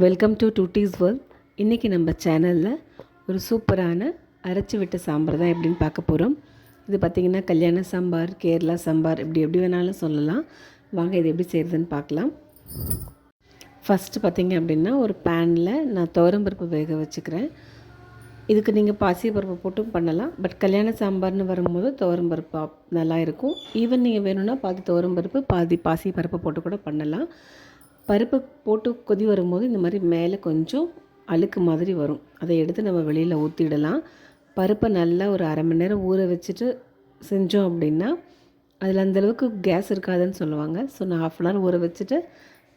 Welcome to டூட்டீஸ் world இன்றைக்கி நம்ம சேனலில் ஒரு சூப்பரான அரைச்சி விட்ட சாம்பார் தான் எப்படின்னு பார்க்க போகிறோம் இது பார்த்திங்கன்னா கல்யாண சாம்பார் கேரளா சாம்பார் இப்படி எப்படி வேணாலும் சொல்லலாம். வாங்க இது எப்படி செய்கிறதுன்னு பார்க்கலாம். ஃபஸ்ட்டு பார்த்திங்க அப்படின்னா ஒரு பேனில் நான் துவரம்பருப்பு வேக வச்சுக்கிறேன். இதுக்கு நீங்கள் பாசிப்பருப்பு போட்டும் பண்ணலாம். பட் கல்யாண சாம்பார்னு வரும்போது துவரம்பருப்பு நல்லா இருக்கும். ஈவன் நீங்கள் வேணும்னா பாதி துவரம்பருப்பு பாதி பாசி பருப்பு போட்டு கூட பண்ணலாம். பருப்பு போட்டு கொதி வரும்போது இந்த மாதிரி மேலே கொஞ்சம் அழுக்கு மாதிரி வரும். அதை எடுத்து நம்ம வெளியில் ஊற்றிடலாம் பருப்பை நல்லா ஒரு அரை மணி நேரம் ஊற வச்சுட்டு செஞ்சோம் அப்படின்னா அதில் அந்தளவுக்கு கேஸ் இருக்காதுன்னு சொல்லுவாங்க. ஸோ நான் ஹாஃப் அன் ஹவர் ஊற வச்சுட்டு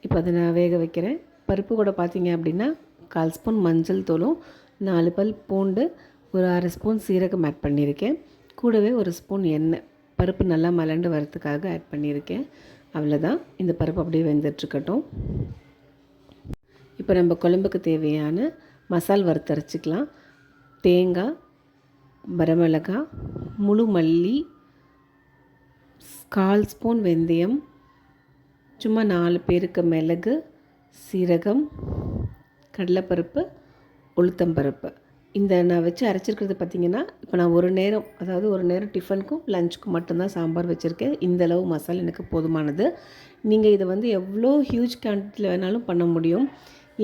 இப்போ அதை நான் வேக வைக்கிறேன். பருப்பு கூட பார்த்தீங்க அப்படின்னா கால் ஸ்பூன் மஞ்சள் தூளும் நாலு பல் பூண்டு ஒரு அரை ஸ்பூன் சீரகம் ஆட் பண்ணியிருக்கேன். கூடவே ஒரு ஸ்பூன் எண்ணெய். பருப்பு நல்லா மலண்டு வரத்துக்காக ஆட் பண்ணியிருக்கேன். அவ்வளோதான் இந்த பருப்பு அப்படியே வெந்துட்டுருக்கட்டும். இப்போ நம்ம குழம்புக்கு தேவையான மசால் வறுத்தரைச்சிக்கலாம் தேங்காய் வரமிளகாய் முழு மல்லி கால் ஸ்பூன் வெந்தயம் சும்மா நாலு பேருக்கு மிளகு சீரகம் கடலைப்பருப்பு உளுத்தம்பருப்பு. இந்த நான் வச்சு அரைச்சிருக்கிறது பார்த்திங்கன்னா இப்போ நான் ஒரு நேரம் அதாவது ஒரு நேரம் டிஃபனுக்கும் லஞ்சுக்கும் மட்டும்தான் சாம்பார் வச்சுருக்கேன். இந்த அளவு மசாலா எனக்கு போதுமானது. நீங்கள் இதை வந்து எவ்வளோ ஹியூஜ் குவான்டிட்டியில் வேணாலும் பண்ண முடியும்.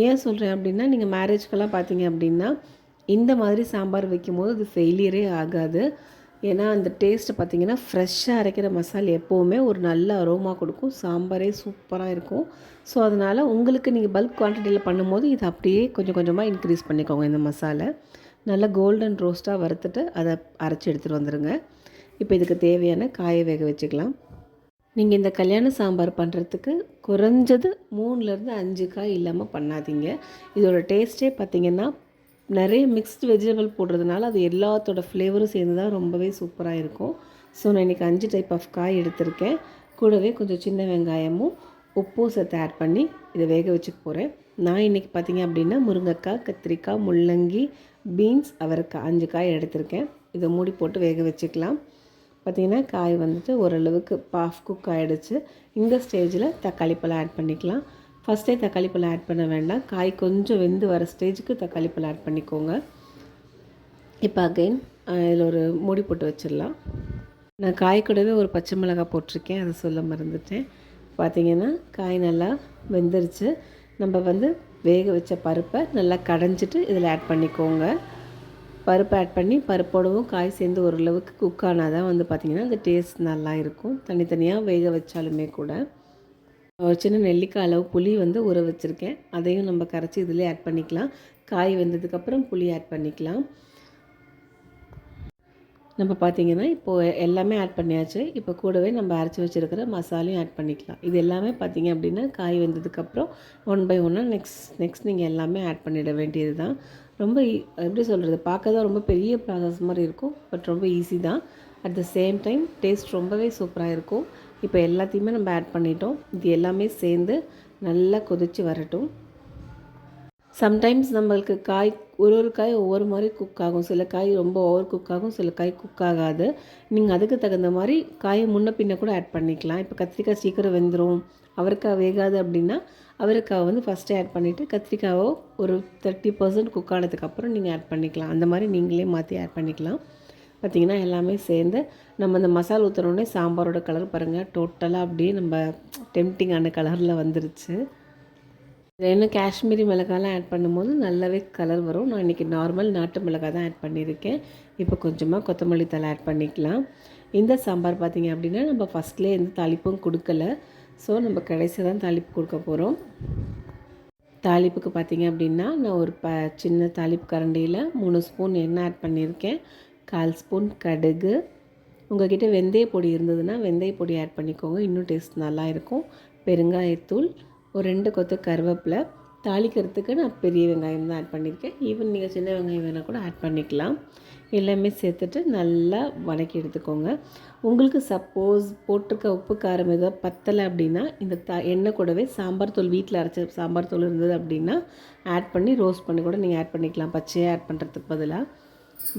ஏன் சொல்கிறேன் அப்படின்னா நீங்கள் மேரேஜ்க்கெல்லாம் பார்த்தீங்க அப்படின்னா இந்த மாதிரி சாம்பார் வைக்கும் போது அது ஃபெயிலியரே ஆகாது. ஏன்னா அந்த டேஸ்ட்டு பார்த்தீங்கன்னா ஃப்ரெஷ்ஷாக அரைக்கிற மசாலா எப்போவுமே ஒரு நல்ல அரோமா கொடுக்கும். சாம்பாரே சூப்பராக இருக்கும். ஸோ அதனால் உங்களுக்கு நீங்கள் பல்க் குவான்டிட்டியில் பண்ணும்போது இது அப்படியே கொஞ்சம் கொஞ்சமாக இன்க்ரீஸ் பண்ணிக்கோங்க இந்த மசாலா. நல்லா கோல்டன் ரோஸ்ட்டாக வறுத்துட்டு அதை அரைச்சி எடுத்துகிட்டு வந்துடுங்க இப்போ இதுக்கு தேவையான காயை வேக வச்சுக்கலாம். நீங்கள் இந்த கல்யாண சாம்பார் பண்ணுறதுக்கு குறைஞ்சது மூணுலேருந்து அஞ்சு காய் இல்லாமல் பண்ணாதீங்க. இதோட டேஸ்ட்டே பார்த்திங்கன்னா நிறைய மிக்ஸ்டு வெஜிடபிள் போடுறதுனால அது எல்லாத்தோட ஃப்ளேவரும் சேர்ந்து தான் ரொம்பவே சூப்பராக இருக்கும். ஸோ நான் இன்றைக்கி அஞ்சு டைப் ஆஃப் காய் எடுத்திருக்கேன். கூடவே கொஞ்சம் சின்ன வெங்காயமும் உப்பும் சேர்த்து ஆட் பண்ணி இதை வேக வச்சுக்க போகிறேன் நான் இன்றைக்கி பார்த்தீங்க அப்படின்னா முருங்கைக்காய் கத்திரிக்காய் முள்ளங்கி பீன்ஸ் அவரைக்காய் அஞ்சு காய் எடுத்திருக்கேன். இதை மூடி போட்டு வேக வச்சுக்கலாம். பார்த்திங்கன்னா காய் வந்துட்டு ஓரளவுக்கு பாஃப் குக் ஆகிடுச்சு இந்த ஸ்டேஜில் தக்காளி பழம் ஆட் பண்ணிக்கலாம். ஃபஸ்ட்டே தக்காளி பழம் ஆட் பண்ண வேண்டாம். காய் கொஞ்சம் வெந்து வர ஸ்டேஜுக்கு தக்காளி பழம் ஆட் பண்ணிக்கோங்க. இப்போ அகைன் இதில் ஒரு மூடி போட்டு வச்சிடலாம். நான் காய் கூடவே ஒரு பச்சை மிளகாய் போட்டிருக்கேன். அதை சொல்ல மறந்துட்டேன். பார்த்திங்கன்னா காய் நல்லா வெந்துருச்சு. நம்ம வந்து வேக வச்ச பருப்பை நல்லா கடைஞ்சிட்டு இதில் ஆட் பண்ணிக்கோங்க. பருப்பு ஆட் பண்ணி பருப்போடவும் காய் சேர்ந்து ஓரளவுக்கு குக் ஆனால் தான் வந்து பார்த்திங்கன்னா அந்த டேஸ்ட் நல்லா இருக்கும். தனித்தனியாக வேக வச்சாலுமே கூட. ஒரு சின்ன நெல்லிக்காய் அளவு புளி வந்து ஊற வச்சுருக்கேன். அதையும் நம்ம கரைச்சி இதிலே ஆட் பண்ணிக்கலாம். காய் வெந்ததுக்கப்புறம் புளி ஆட் பண்ணிக்கலாம். நம்ம பார்த்திங்கன்னா இப்போது எல்லாமே ஆட் பண்ணியாச்சு. இப்போ கூடவே நம்ம அரைச்சி வச்சுருக்கிற மசாலையும் ஆட் பண்ணிக்கலாம். இது எல்லாமே பார்த்திங்க அப்படின்னா காய் வெந்ததுக்கப்புறம் ஒன் பை ஒன்னாக நெக்ஸ்ட் நெக்ஸ்ட் நீங்கள் எல்லாமே ஆட் பண்ணிட வேண்டியது தான் ரொம்ப e, எப்படி சொல்கிறது பார்க்க தான் ரொம்ப பெரிய ப்ராசஸ் மாதிரி இருக்கும் பட் ரொம்ப ஈஸி தான். At the same time taste ரொம்பவே சூப்பராக இருக்கும். இப்போ எல்லாத்தையுமே நம்ம ஆட் பண்ணிட்டோம். இது எல்லாமே சேர்ந்து நல்லா கொதித்து வரட்டும். சம்டைம்ஸ் நம்மளுக்கு காய் ஒரு ஒரு காய் ஒவ்வொரு மாதிரி குக் ஆகும். சில காய் ரொம்ப ஓவர் குக் ஆகும் சில காய் குக் ஆகாது. நீங்கள் அதுக்கு தகுந்த மாதிரி காயை முன்ன பின்ன கூட ஆட் பண்ணிக்கலாம். இப்போ கத்திரிக்காய் சீக்கிரம் வெந்துடும் அவரைக்காய் வேகாது அப்படின்னா அவரைக்காவை வந்து ஃபஸ்ட்டே ஆட் பண்ணிவிட்டு கத்திரிக்காவோ ஒரு தேர்ட்டி பர்சன்ட் குக் ஆனதுக்கப்புறம் நீங்கள் ஆட் பண்ணிக்கலாம். அந்த மாதிரி நீங்களே மாற்றி ஆட் பண்ணிக்கலாம். பார்த்திங்கன்னா எல்லாமே சேர்ந்து நம்ம இந்த மசாலா ஊற்றுனோடனே சாம்பாரோட கலர் பாருங்கள் டோட்டலாக அப்படியே நம்ம டெம்டிங்கான கலரில் வந்துருச்சு. இன்னும் காஷ்மீரி மிளகாலாம் ஆட் பண்ணும்போது நல்லாவே கலர் வரும். நான் இன்றைக்கி நார்மல் நாட்டு மிளகாய் தான் ஆட் பண்ணியிருக்கேன். இப்போ கொஞ்சமாக கொத்தமல்லி தலை ஆட் பண்ணிக்கலாம். இந்த சாம்பார் பார்த்திங்க அப்படின்னா நம்ம ஃபஸ்ட்லேயே எந்த தாளிப்பும் கொடுக்கல. ஸோ நம்ம கடைசியாக தான் தாளிப்பு கொடுக்க போகிறோம் தாளிப்புக்கு பார்த்திங்க அப்படின்னா நான் ஒரு ப சின்ன தாளிப்பு கரண்டியில் மூணு ஸ்பூன் எண்ணெய் ஆட் பண்ணியிருக்கேன். கால் ஸ்பூன் கடுகு. உங்கள்கிட்ட வெந்தய பொடி இருந்ததுன்னா வெந்தய பொடி ஆட் பண்ணிக்கோங்க. இன்னும் டேஸ்ட் நல்லா இருக்கும். பெருங்காயத்தூள் ஒரு ரெண்டு கொத்து கருவேப்பிலை. தாளிக்கிறதுக்கு நான் பெரிய வெங்காயம் தான் ஆட் பண்ணியிருக்கேன். ஈவன் நீங்கள் சின்ன வெங்காயம் வேணால் கூட ஆட் பண்ணிக்கலாம். எல்லாமே சேர்த்துட்டு நல்லா வதக்கி எடுத்துக்கோங்க. உங்களுக்கு சப்போஸ் போட்டிருக்க உப்பு காரம் எதாவது பத்தலை அப்படின்னா இந்த த எண்ணெய் கூடவே சாம்பார் தூள் வீட்டில் அரைச்ச சாம்பார் தூள் இருந்தது அப்படின்னா ஆட் பண்ணி ரோஸ்ட் பண்ணி கூட நீங்கள் ஆட் பண்ணிக்கலாம். பச்சையாக ஆட் பண்ணுறதுக்கு பதிலாக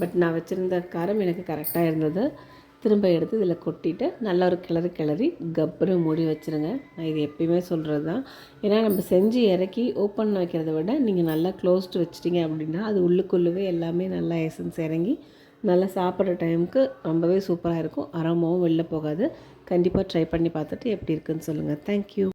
பட் நான் வச்சுருந்த காரம் எனக்கு கரெக்டாக இருந்தது. திரும்ப எடுத்து இதில் கொட்டிட்டு நல்லா ஒரு கிளறி கிளறி கப்புறம் மூடி வச்சுருங்க. நான் இது எப்பயுமே சொல்கிறது தான். ஏன்னா நம்ம செஞ்சு இறக்கி ஓப்பன் வைக்கிறத விட நீங்கள் நல்லா க்ளோஸ்டு வச்சிட்டிங்க அப்படின்னா அது உள்ளுக்குள்ளவே எல்லாமே நல்லா எசன்ஸ் இறங்கி நல்லா சாப்பிட்ற டைமுக்கு ரொம்பவே சூப்பராக இருக்கும். அரோமாவும் வெளில போகாது. கண்டிப்பாக ட்ரை பண்ணி பார்த்துட்டு எப்படி இருக்குன்னு சொல்லுங்கள் தேங்க்யூ